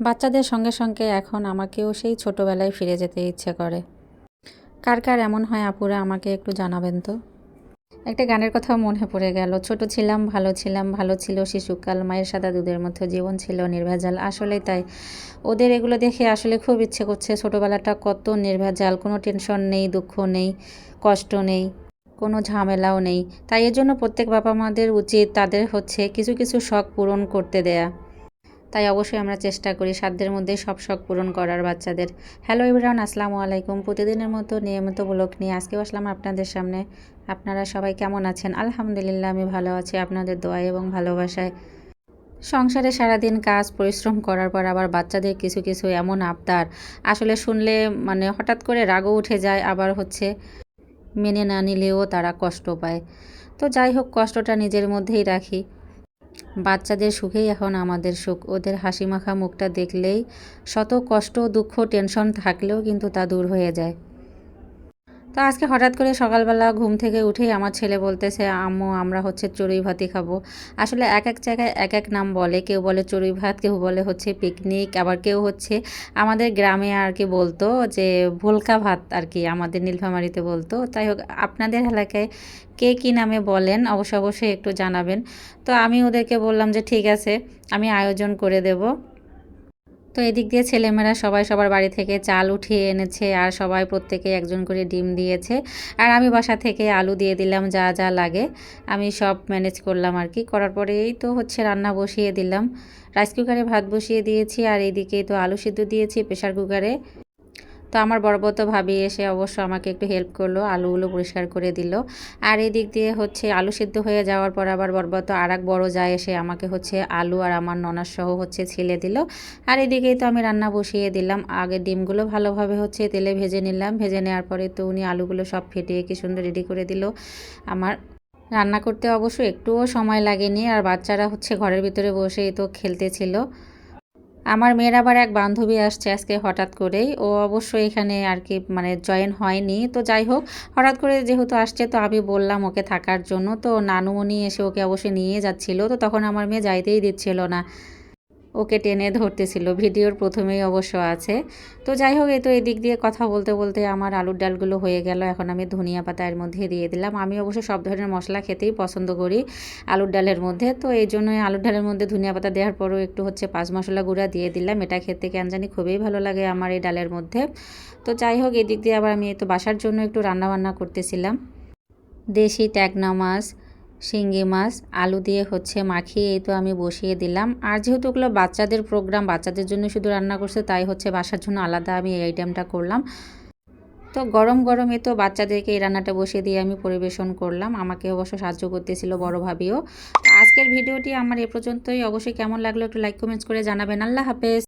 বাচ্চাদের সঙ্গে সঙ্গে এখন আমাকেও সেই ছোটোবেলায় ফিরে যেতে ইচ্ছে করে। কার কার এমন হয় আপুরা, আমাকে একটু জানাবেন তো? একটা গানের কথা মনে পড়ে গেল। ছোট ছিলাম, ভালো ছিলাম, ভালো ছিল শিশুকাল, মায়ের সাদা দুধের মতো জীবন ছিল নির্ভেজাল। আসলেই তাই। ওদের এগুলো দেখে আসলে খুব ইচ্ছে করছে ছোটোবেলাটা কত নির্ভেজাল, কোনো টেনশন নেই, দুঃখ নেই, কষ্ট নেই, কোনো ঝামেলাও নেই। তাই এর জন্য প্রত্যেক বাবা মাদের উচিত তাদের হচ্ছে কিছু কিছু শখ পূরণ করতে দেয়া। তাই অবশ্যই আমরা চেষ্টা করি সাধ্যের মধ্যে সব শখ পূরণ করার বাচ্চাদের। হ্যালো ইবরান আসসালামু আলাইকুম। প্রতিদিনের মতো নিয়মিত ব্লগ নিয়ে আজকেও আসলাম আপনাদের সামনে। আপনারা সবাই কেমন আছেন? আলহামদুলিল্লাহ, আমি ভালো আছি। আপনাদের দোয়া এবং ভালোবাসায়। সংসারে সারাদিন কাজ, পরিশ্রম করার পর আবার বাচ্চাদের কিছু কিছু এমন আবদার। আসলে শুনলে মানে হঠাৎ করে রাগও উঠে যায়, আবার হচ্ছে মেনে না নিলেও তারা কষ্ট পায়। তো যাই হোক, কষ্টটা নিজের মধ্যেই রাখি। বাচ্চাদের সুখেই এখন আমাদের সুখ। ওদের হাসি মাখা মুখটা দেখলেই শত কষ্ট দুঃখ টেনশন থাকলেও কিন্তু তা দূর হয়ে যায়। তো আজকে হঠাৎ করে সকালবেলা ঘুম থেকে উঠেই আমার ছেলে বলতেছে, আম্মু, আমরা হচ্ছে চড়ুই ভাতই খাব। আসলে এক এক জায়গায় এক এক নাম বলে, কেউ বলে চড়ুই ভাত, কেউ বলে হচ্ছে পিকনিক আবার কেউ হচ্ছে আমাদের গ্রামে আর কি বলতো যে ভুলকা ভাত আর কি, আমাদের নীলফামারিতে বলতো। তাই হোক, আপনাদের এলাকায় কে কী নামে বলেন, অবশ্য অবশ্যই একটু জানাবেন। তো আমি ওদেরকে বললাম যে, ঠিক আছে, আমি আয়োজন করে দেবো। তো এদিক দিয়ে ছেলেমেয়েরা সবাই সবার বাড়ি থেকে চাল উঠিয়ে এনেছে আর সবাই প্রত্যেকে একজন করে ডিম দিয়েছে। আর আমি বাসা থেকে আলু দিয়ে দিলাম যা যা লাগে। আমি সব ম্যানেজ করলাম আর কি। করার পরে এই তো হচ্ছে রান্না বসিয়ে দিলাম। রাইস কুকারে ভাত বসিয়ে দিয়েছি আর এইদিকে তো আলু সিদ্ধ দিয়েছি প্রেশার কুকারে। তো আমার বড়বত ভাবি এসে অবশ্য আমাকে একটু হেল্প করল, আলুগুলো পরিষ্কার করে দিল। আর এই দিক দিয়ে হচ্ছে আলু সিদ্ধ হয়ে যাওয়ার পর আবার বড়বত আর এক বড়ো যায় এসে আমাকে হচ্ছে আলু আর আমার ননার সহ হচ্ছে ছিলে দিল। আর এদিকেই তো আমি রান্না বসিয়ে দিলাম। আগে ডিমগুলো ভালোভাবে হচ্ছে তেলে ভেজে নিলাম। ভেজে নেওয়ার পরে তো উনি আলুগুলো সব ফেটিয়ে কি সুন্দর রেডি করে দিল। আমার রান্না করতে অবশ্য একটুও সময় লাগেনি। আর বাচ্চারা হচ্ছে ঘরের ভিতরে বসেই তো খেলতেছিল। আমার মেয়ের আবার এক বান্ধবী আসছে আজকে হঠাৎ করেই। ও অবশ্য এখানে আর কি মানে জয়েন হয়নি। তো যাই হোক, হঠাৎ করে যেহেতু আসছে, তো আমি বললাম ওকে থাকার জন্য। তো নানুমণি এসে ওকে অবশ্যই নিয়ে যাচ্ছিল। তো তখন আমার মেয়ে যাইতেই দিচ্ছিল না। ওকে টেনে ধরতেছিল। ভিডিওর প্রথমেই অবশ্য আছে। তো যাই হোক এই তো এদিক দিয়ে কথা বলতে বলতে আমার আলুর ডালগুলো হয়ে গেল। এখন আমি ধনিয়া পাতা এর মধ্যে দিয়ে দিলাম। আমি অবশ্য সব ধরনের মশলা খেতেই পছন্দ করি আলুর ডালের মধ্যে। তো এই জন্যই আলুর ডালের মধ্যে ধনিয়া পাতা দেওয়ার পরও একটু হচ্ছে পাঁচ মশলা গুঁড়া দিয়ে দিলাম। এটা খেতে কেন জানি খুবই ভালো লাগে আমার এই ডালের মধ্যে। তো যাই হোক, এদিক দিয়ে আবার আমি তো বাসার জন্য একটু রান্না বান্না করতেছিলাম। দেশি ট্যাগনা মাছ শিঙ্গি মাছ, আলু দিয়ে হচ্ছে মাখিয়ে এই তো আমি বসিয়ে দিলাম। আর যেহেতু ওগুলো বাচ্চাদের প্রোগ্রাম বাচ্চাদের জন্য শুধু রান্না করছে, তাই হচ্ছে বাসার জন্য আলাদা আমি এই আইটেমটা করলাম। তো গরম গরমে তো বাচ্চাদেরকে এই রান্নাটা বসিয়ে দিয়ে আমি পরিবেশন করলাম। আমাকে অবশ্য সাহায্য করতেছিল বড় ভাবিও। আজকের ভিডিওটি আমার এ পর্যন্তই। অবশ্যই কেমন লাগল একটু লাইক কমেন্টস করে জানাবেন। আল্লাহ হাফেজ।